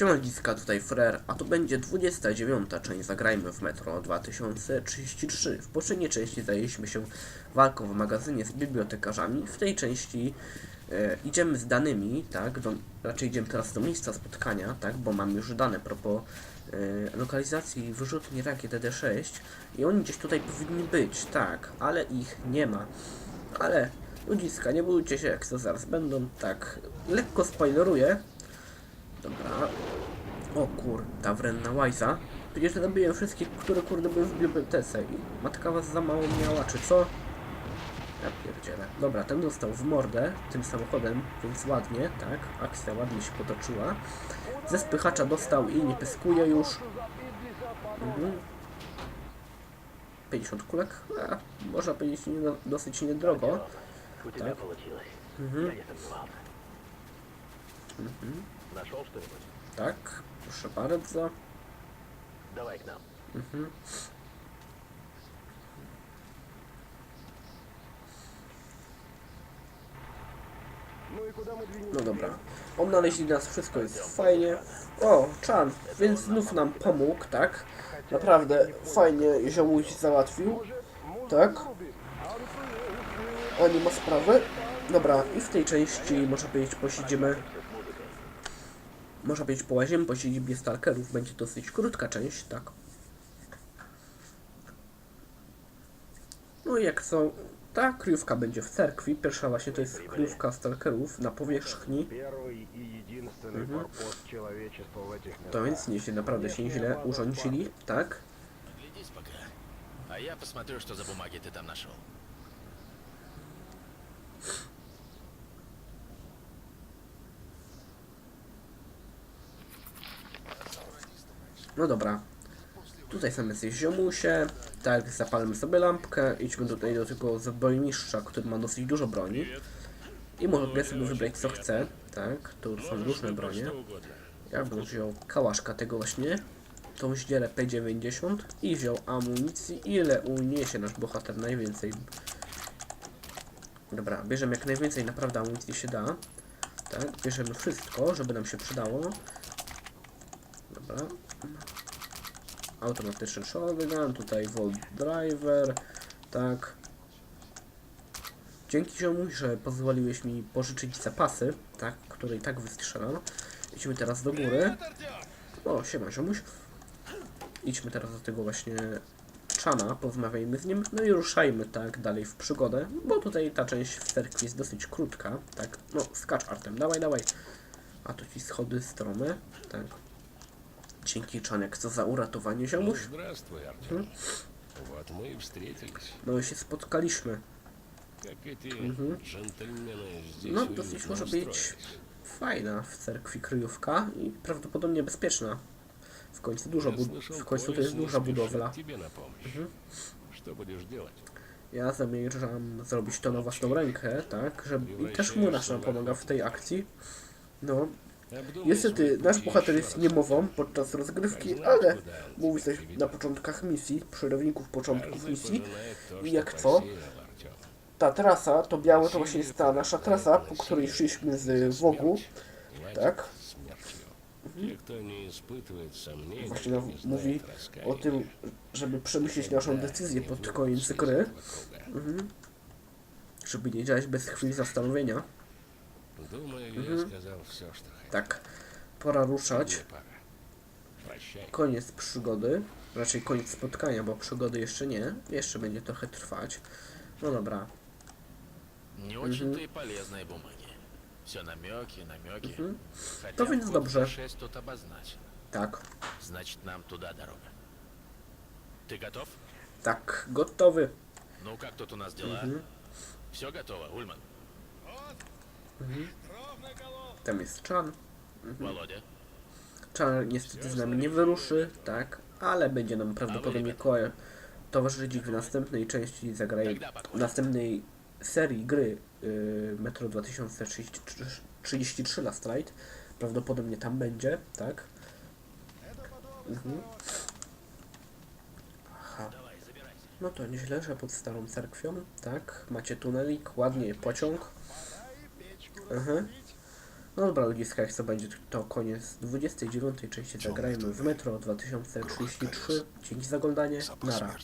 Siemandziska, tutaj Frer, a to będzie 29. część Zagrajmy w Metro 2033. W poprzedniej części zajęliśmy się walką w magazynie z bibliotekarzami. W tej części e, idziemy z danymi, tak, do, raczej idziemy teraz do miejsca spotkania, tak, bo mam już dane propos e, lokalizacji wyrzutni rakiet DD6 i oni gdzieś tutaj powinni być, tak, ale ich nie ma. Ale ludziska, nie bójcie się, jak to zaraz będą, tak, lekko spoileruję, Dobra. O kur, ta wrenna łajza. Przecież zabiłem wszystkie, które kurde były w bibliotece i matka was za mało miała, czy co? Ja pierdzielę. Dobra, ten dostał w mordę tym samochodem, więc ładnie, tak? Akcja ładnie się potoczyła. Ze spychacza dostał i nie pyskuje już. Mhm. 50 kulek? A, można powiedzieć nie, dosyć niedrogo. Tak. Mhm. Mhm. Нашел что-нибудь? Tak, proszę bardzo. Давай к нам. Mhm. No dobra. Odnaleźli nas, wszystko jest fajnie. O, Chan, więc znów nam pomógł, tak? Naprawdę fajnie ziomuś załatwił. Tak? A nie ma sprawy. Dobra, i w tej części, można powiedzieć, posiedzimy... Można powiedzieć, połazimy po siedzibie stalkerów. Będzie dosyć krótka część, tak? No i jak są... Ta kryjówka będzie w cerkwi. Pierwsza właśnie to jest kryjówka stalkerów na powierzchni. Первый и единственный форпост человечества в этих To местах. więc nieźle, naprawdę się źle urządzili, tak? Глядись пока. А я посмотрю, что за бумаги ты там нашел. No dobra. Tutaj są jacyś ziomusie. Tak, zapalmy sobie lampkę. Idźmy tutaj do tego zbrojmistrza, który ma dosyć dużo broni. I mogę sobie wybrać co chcę. Tak, tu są różne bronie. Ja bym wziął kałaszka tego właśnie. Tą ździerę P90 i wziął amunicji. Ile uniesie nasz bohater? Najwięcej. Dobra, bierzemy jak najwięcej naprawdę amunicji się da. Tak, bierzemy wszystko, żeby nam się przydało. Dobra. Automatyczny shotgun, tutaj Volt Driver, tak. Dzięki ziomuś, że pozwoliłeś mi pożyczyć zapasy, tak, które i tak wystrzelam. Idźmy teraz do góry. O, siema ziomuś. Idźmy teraz do tego właśnie Chana, porozmawiajmy z nim, no i ruszajmy tak dalej w przygodę, bo tutaj ta część w cerkwi jest dosyć krótka, tak, no skacz Artem, dawaj, dawaj. A tu ci schody strome, tak. Dzięki Czanek, co za uratowanie Ну, ziomuś. здравствуй, Артем. Вот мы и встретились. No i się spotkaliśmy. Как эти Мгм. джентльмены здесь No, уютно dosyć może być устроились. fajna w cerkwi kryjówka i prawdopodobnie bezpieczna. W końcu dużo Я bud- слышал, w końcu to поезд jest не duża спешит budowla. тебе на помощь. Что будешь делать? Ja zamierzam zrobić to na własną rękę, tak, żeby i też murarz nam pomaga w tej akcji. No, Обдумай Niestety, nasz bohater jest niemową podczas rozgrywki, ale mówi coś na początkach misji, przerywników początków misji, i jak to, ta trasa, to białe to właśnie jest ta nasza trasa, po której szliśmy z Wogu, tak? Mhm. Właśnie nam mówi o tym, żeby przemyśleć naszą decyzję pod koniec gry. Mhm. Żeby nie działać bez chwili zastanowienia. Думаю, Мгм. я сказал все, что хотел. Tak, pora ruszać. Мне пора. Прощай. Koniec przygody, raczej koniec spotkania, bo przygody jeszcze nie. Jeszcze będzie trochę trwać. No dobra, Не очень-то и полезные бумаги. Все намеки, намеки. Mhm. Хотя To więc вход dobrze. в 6 тут обозначен. tak, Значит, нам туда дорога. Ты готов? tak, gotowy. Ну, как тут у нас дела? Mhm. Все готово, Ульман? Tam jest Chan. Володя? Chan niestety z nami nie wyruszy, tak, ale będzie nam prawdopodobnie koło towarzyszyć w następnej części zagraje, w następnej serii gry yy, Metro 2033 Last Light. Prawdopodobnie tam będzie, tak. Mhm. Aha. No to nieźle, że pod starą cerkwią, tak. Macie tunelik, ładnie pociąg. Mhm. No dobra ludziska, jak to będzie to koniec 29 części Zagrajmy w Metro 2033. Dzięki za oglądanie, nara.